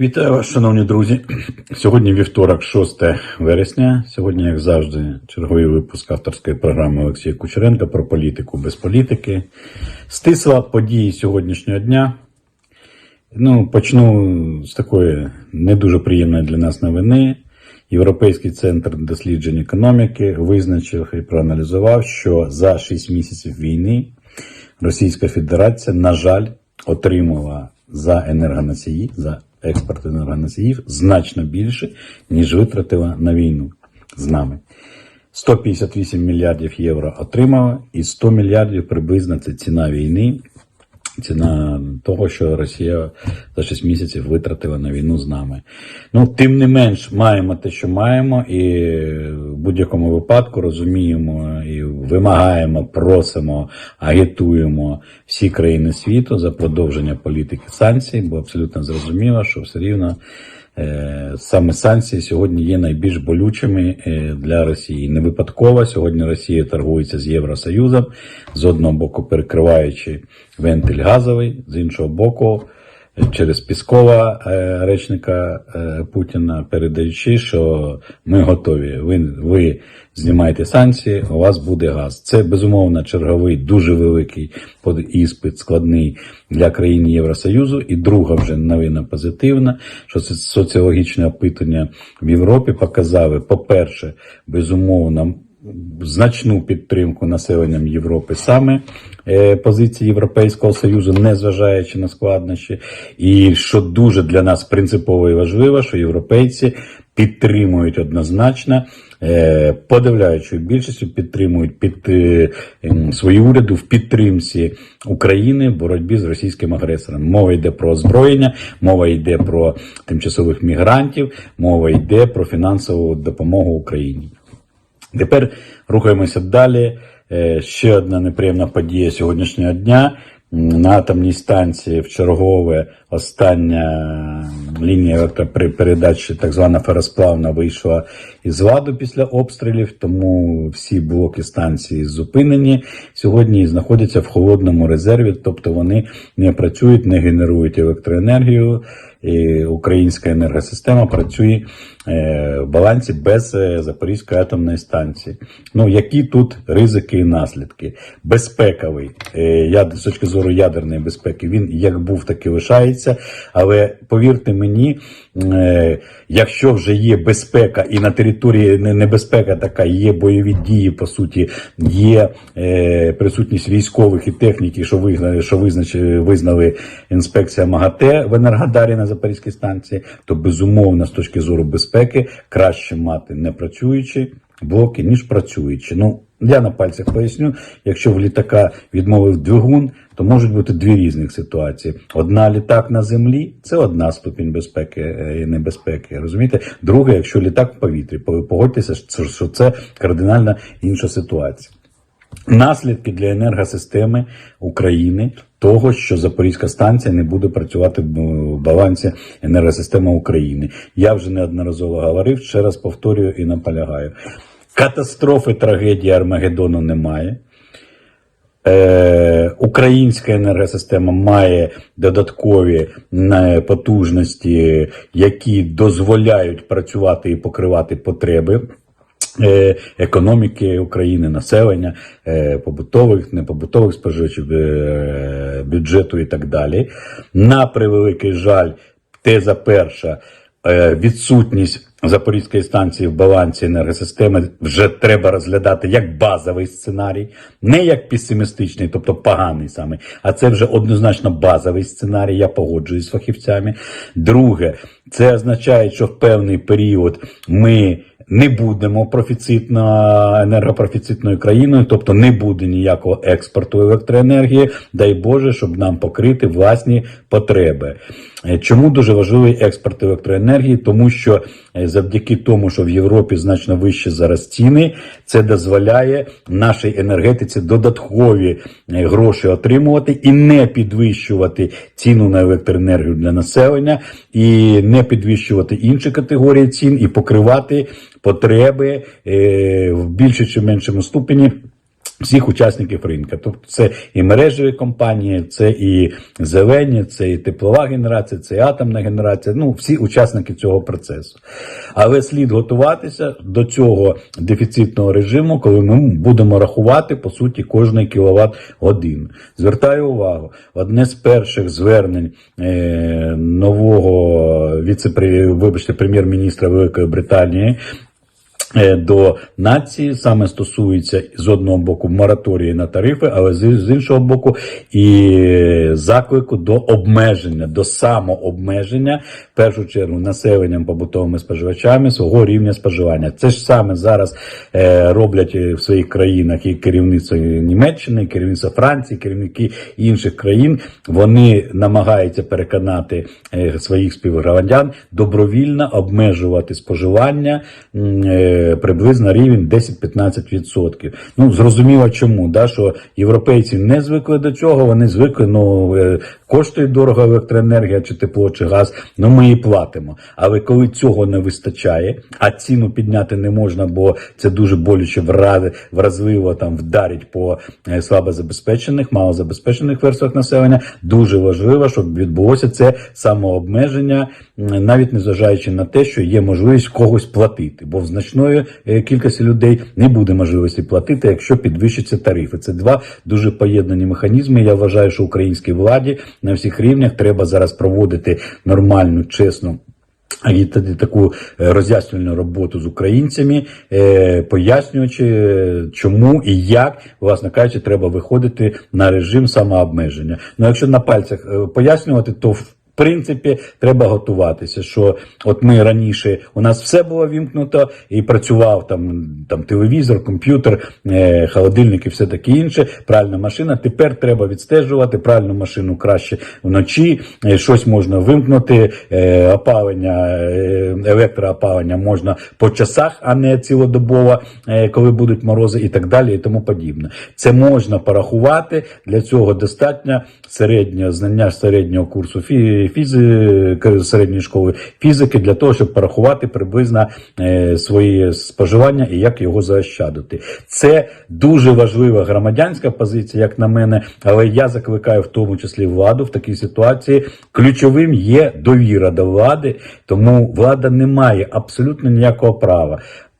Вітаю вас, шановні друзі. Сьогодні вівторок, 6 вересня. Сьогодні, як завжди, черговий випуск авторської програми Олексія Кучеренка про політику без політики. Стисла події сьогоднішнього дня. Ну, почну з такої не дуже приємної для нас новини. Європейський центр досліджень економіки визначив і проаналізував, що за 6 місяців війни Російська Федерація, на жаль, отримала за енергоносії, за експорт енергоносіїв значно більше, ніж витратила на війну з нами. 158 мільярдів євро отримала, і 100 мільярдів приблизно це ціна війни, ціна того, що Росія за 6 місяців витратила на війну з нами. Ну, тим не менш, маємо те, що маємо, і в будь-якому випадку розуміємо і вимагаємо, просимо, агітуємо всі країни світу за продовження політики санкцій, бо абсолютно зрозуміло, що все рівно. Е, Саме санкції сьогодні є найбільш болючими е, для Росії. Не випадково сьогодні Росія торгується з Євросоюзом, з одного боку перекриваючи вентиль газовий, з іншого боку, через Піскова е, речника е, Путіна, передаючи, що ми готові. Ви, ви знімаєте санкції, у вас буде газ. Це безумовно черговий дуже великий іспит складний для країн Євросоюзу. І друга вже новина позитивна, що це соціологічне опитування в Європі показали, по-перше, безумовно. Значну підтримку населенням Європи саме е, позиції Європейського Союзу, незважаючи на складнощі, і що дуже для нас принципово і важливо, що європейці підтримують однозначно, е, подавляючою більшістю підтримують під е, ем, свої уряди в підтримці України в боротьбі з російським агресором. Мова йде про озброєння, мова йде про тимчасових мігрантів, мова йде про фінансову допомогу Україні. Тепер рухаємося далі. Е, Ще одна неприємна подія сьогоднішнього дня. На атомній станції в чергове остання лінія передачі, так звана феросплавна, вийшла із ладу після обстрілів, тому всі блоки станції зупинені сьогодні знаходяться в холодному резерві, тобто вони не працюють, не генерують електроенергію. І українська енергосистема працює е, в балансі без е, Запорізької атомної станції. Ну які тут ризики і наслідки? Безпековий е, яд- з точки зору ядерної безпеки, він як був, так і лишається. Але повірте мені, якщо вже є безпека, і на території небезпека така, є бойові дії, по суті, є присутність військових і техніки, що визнали, що визначили, визнали інспекція МАГАТЕ в Енергодарі на Запорізькій станції, то безумовно з точки зору безпеки краще мати не працюючі блоки, ніж працюючі. Ну, я на пальцях поясню, якщо в літака відмовив двигун, то можуть бути дві різних ситуації. Одна літак на землі це одна ступінь безпеки е, і небезпеки. Розумієте? Друга, якщо літак в повітрі, погодьтеся, що це кардинально інша ситуація. Наслідки для енергосистеми України того, що Запорізька станція не буде працювати в балансі енергосистеми України. Я вже неодноразово говорив, ще раз повторюю і наполягаю. Катастрофи, трагедії Армагеддону немає. Е, українська енергосистема має додаткові е, потужності, які дозволяють працювати і покривати потреби. Е, Економіки України, населення, е, побутових, непобутових споживачів, е, бюджету і так далі. На превеликий жаль, теза перша, відсутність Запорізької станції в балансі енергосистеми вже треба розглядати як базовий сценарій, не як песимістичний, тобто поганий саме, а це вже однозначно базовий сценарій. Я погоджуюсь з фахівцями. Друге, це означає, що в певний період ми не будемо профіцитно енергопрофіцитною країною, тобто не буде ніякого експорту електроенергії. Дай Боже, щоб нам покрити власні потреби. Е, Чому дуже важливий експорт електроенергії? Тому що е, завдяки тому, що в Європі значно вище зараз ціни, це дозволяє нашій енергетиці додаткові е, гроші отримувати і не підвищувати ціну на електроенергію для населення, і не підвищувати інші категорії цін, і покривати потреби в більше чи меншому ступені Всіх учасників ринку. Тобто це і мережеві компанії, це і зелені, це і теплова генерація, це і атомна генерація. Ну, всі учасники цього процесу. Але слід готуватися до цього дефіцитного режиму, коли ми будемо рахувати по суті кожний кіловат годину. Звертаю увагу, одне з перших звернень е, нового віце вибачте, прем'єр-міністра Великої Британії до нації саме стосується з одного боку мораторії на тарифи, але з, іншого боку, і заклику до обмеження, до самообмеження, першу чергу населенням побутовими споживачами свого рівня споживання. Це ж саме зараз е, роблять в своїх країнах і керівництво Німеччини, і керівництво Франції, керівники інших країн. Вони намагаються переконати е, своїх співгромадян добровільно обмежувати споживання е, приблизно рівень 10-15%. Ну зрозуміло, чому да, що європейці не звикли до цього. Вони звикли, ну е, коштує дорого електроенергія, чи тепло, чи газ. Ну ми і платимо. Але коли цього не вистачає, а ціну підняти не можна, бо це дуже болюче вра- вразливо там вдарить по е, слабозабезпечених, малозабезпечених верствах населення. Дуже важливо, щоб відбулося це самообмеження, навіть незважаючи на те, що є можливість когось платити, бо в значної е, кількості людей не буде можливості платити, якщо підвищаться тарифи. Це два дуже поєднані механізми. Я вважаю, що українській владі на всіх рівнях треба зараз проводити нормальну, чесну. І таку е, роз'яснювальну роботу з українцями, е, пояснюючи, е, чому і як, власне кажучи, треба виходити на режим самообмеження. Ну, якщо на пальцях пояснювати, то принципі треба готуватися. Що от ми раніше у нас все було вімкнуто і працював там, там телевізор, комп'ютер, е, холодильник і все таке інше. Пральна машина. Тепер треба відстежувати пральну машину краще вночі. е, Щось можна вимкнути, е, опалення, е, електроопалення можна по часах, а не цілодобово, е, коли будуть морози і так далі, і тому подібне. Це можна порахувати. Для цього достатньо середнього знання середнього курсу фі- фізи, середньої школи фізики для того, щоб порахувати приблизно е, свої споживання і як його заощадити. Це дуже важлива громадянська позиція, як на мене, але я закликаю в тому числі владу в такій ситуації. Ключовим є довіра до влади, тому влада не має абсолютно ніякого права.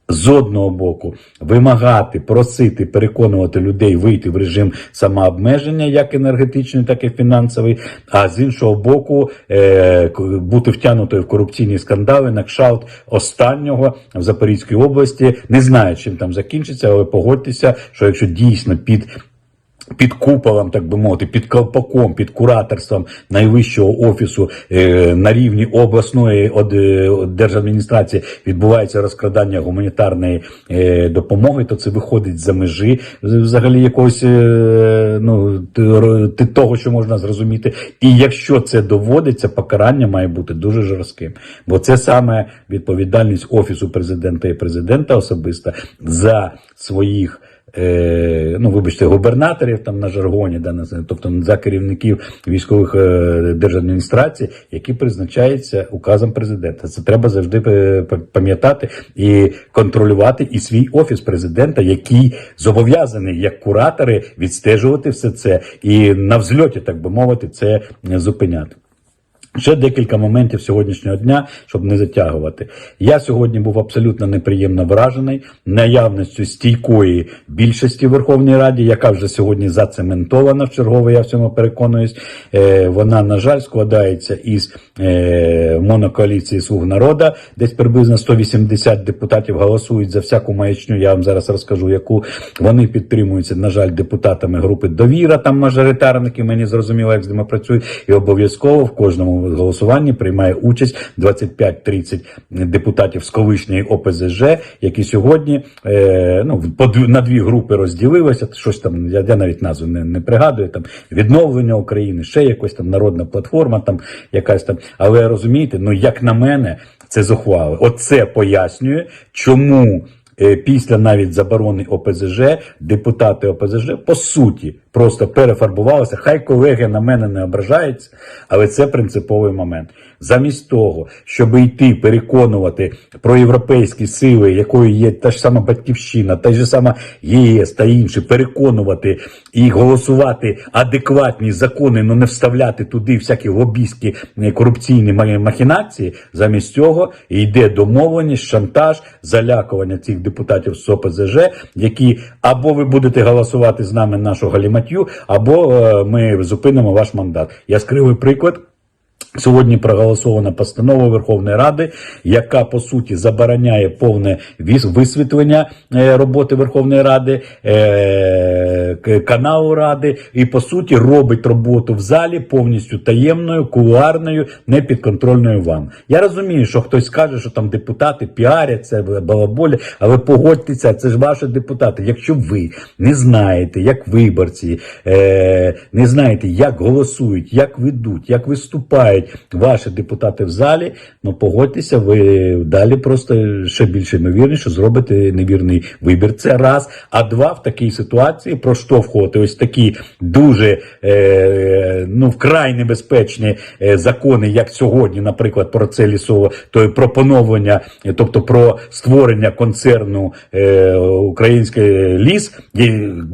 З одного боку вимагати, просити, переконувати людей вийти в режим самообмеження, як енергетичний, так і фінансовий. А з іншого боку, е, бути втягнутою в корупційні скандали, на кшалт останнього в Запорізькій області. Не знаю, чим там закінчиться, але погодьтеся, що якщо дійсно під під куполом, так би мовити, під колпаком, під кураторством найвищого офісу е, на рівні обласної од, е, держадміністрації відбувається розкрадання гуманітарної е, допомоги, то це виходить за межі взагалі якогось е, ну, того, що можна зрозуміти. І якщо це доводиться, покарання має бути дуже жорстким. Бо це саме відповідальність офісу президента і президента особиста за своїх ну, вибачте, губернаторів там на жаргоні, да, тобто за керівників військових е, держадміністрацій, які призначаються указом президента. Це треба завжди е, пам'ятати і контролювати і свій офіс президента, який зобов'язаний як куратори відстежувати все це і на взльоті, так би мовити, це е, зупиняти. Ще декілька моментів сьогоднішнього дня, щоб не затягувати. Я сьогодні був абсолютно неприємно вражений наявністю стійкої більшості в Верховній Раді, яка вже сьогодні зацементована в чергове, я в цьому переконуюсь. Е, вона, на жаль, складається із е, монокоаліції Слуг народу, десь приблизно 180 депутатів голосують за всяку маячню. Я вам зараз розкажу, яку вони підтримуються, на жаль, депутатами групи довіра, там мажоритарники. Мені зрозуміло, як з ними працюють, і обов'язково в кожному голосуванні приймає участь 25-30 депутатів з колишньої ОПЗЖ, які сьогодні е, ну, на дві групи розділилися. Щось там, я, я навіть назву не, не пригадую. Там відновлення України, ще якось там народна платформа, там якась там. Але розумієте, ну як на мене, це зухвало. Оце пояснює, чому. е, Після навіть заборони ОПЗЖ депутати ОПЗЖ по суті просто перефарбувалася. Хай колеги на мене не ображаються, але це принциповий момент. Замість того, щоб йти переконувати про європейські сили, якою є та ж сама батьківщина, та ж сама ЄС та інші, переконувати і голосувати адекватні закони, але не вставляти туди всякі лобійські е, корупційні ма- махінації. Замість цього йде домовленість, шантаж, залякування цих депутатів з ОПЗЖ, які або ви будете голосувати з нами нашу галіматю, або е, ми зупинимо ваш мандат. Яскравий приклад. Сьогодні проголосована постанова Верховної Ради, яка по суті забороняє повне висвітлення е, роботи Верховної Ради, е, каналу Ради, і по суті робить роботу в залі повністю таємною, кулуарною, непідконтрольною вам. Я розумію, що хтось скаже, що там депутати піаряться, балаболі, але погодьтеся, це ж ваші депутати. Якщо ви не знаєте, як виборці, е, не знаєте, як голосують, як ведуть, як виступають ваші депутати в залі, ну погодьтеся, ви далі просто ще більше ймовірніше зробите невірний вибір. Це раз. А два в такій ситуації проштовхувати ось такі дуже е, ну вкрай небезпечні е, закони, як сьогодні, наприклад, про це лісово, то є про поновлення, е, тобто про створення концерну е, Український ліс,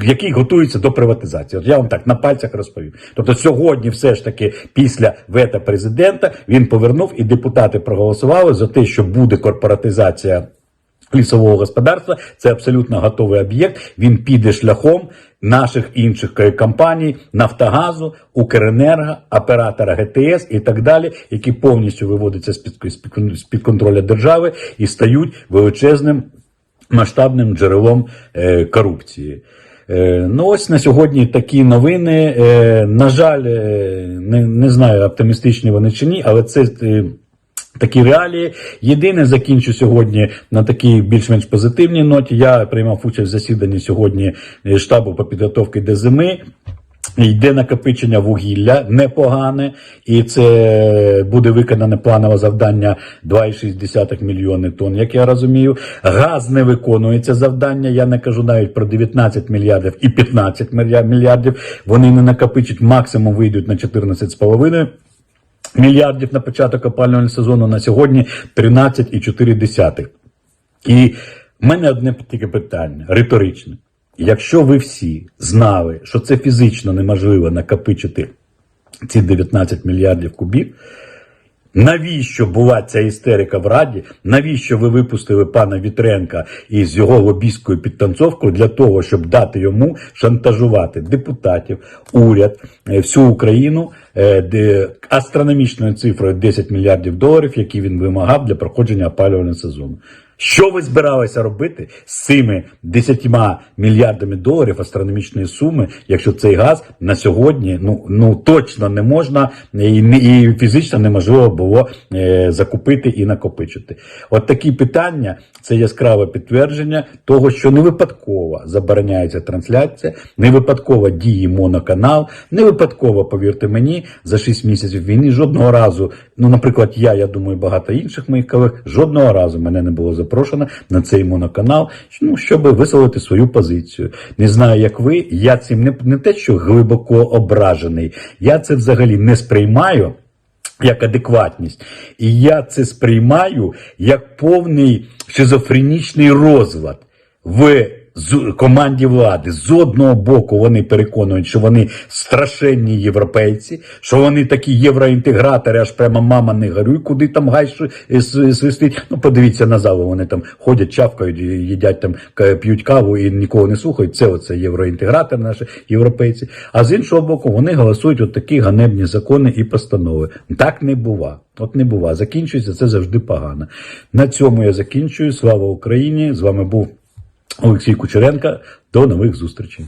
який готується до приватизації. От я вам так на пальцях розповім. Тобто сьогодні, все ж таки, після президента він повернув і депутати проголосували за те, що буде корпоратизація. Лісового господарства це абсолютно готовий об'єкт. Він піде шляхом наших інших е, компаній Нафтогазу, Укренерго, оператора ГТС і так далі, які повністю виводяться з під, контролю держави і стають величезним масштабним джерелом е, корупції. Е, Ну, ось на сьогодні такі новини. Е, На жаль, е, не, не знаю, оптимістичні вони чи ні, але це. Такі реалії. Єдине, закінчу сьогодні на такій більш-менш позитивній ноті. Я приймав участь в засіданні сьогодні штабу по підготовці до зими. Йде накопичення вугілля непогане, і це буде виконане планове завдання 2,6 мільйони тонн, як я розумію. Газ не виконується завдання. Я не кажу навіть про 19 мільярдів і 15 мільярдів. Вони не накопичать, максимум вийдуть на 14,5 мільярдів на початок опалювального сезону. На сьогодні 13,4. І в мене одне тільки питання, риторичне. Якщо ви всі знали, що це фізично неможливо накопичити ці 19 мільярдів кубів, навіщо була ця істерика в Раді? Навіщо ви випустили пана Вітренка із його лобійською підтанцовкою для того, щоб дати йому шантажувати депутатів, уряд, е, всю Україну е, де астрономічною цифрою 10 мільярдів доларів, які він вимагав для проходження опалювального сезону? Що ви збиралися робити з цими 10 мільярдами доларів астрономічної суми, якщо цей газ на сьогодні ну, ну точно не можна і, і фізично неможливо було е, закупити і накопичити? От такі питання це яскраве підтвердження того, що не випадково забороняється трансляція, не випадково діє моноканал, не випадково, повірте мені, за 6 місяців війни жодного разу, ну, наприклад, я, я думаю, багато інших моїх колег, жодного разу мене не було запрошено на цей моноканал, ну, щоб висловити свою позицію. Не знаю, як ви, я цим не, не те, що глибоко ображений, я це взагалі не сприймаю як адекватність. І я це сприймаю як повний шизофренічний розлад в з- команді влади. З одного боку вони переконують, що вони страшенні європейці, що вони такі євроінтегратори, аж прямо мама не горюй, куди там гай свистить. Ну, подивіться на залу, вони там ходять, чавкають, їдять там, п'ють каву і нікого не слухають. Це оце євроінтегратори наші європейці. А з іншого боку, вони голосують от такі ганебні закони і постанови. Так не бува. От не бува. Закінчується це завжди погано. На цьому я закінчую. Слава Україні! З вами був Олексій Кучеренка. До нових зустрічей.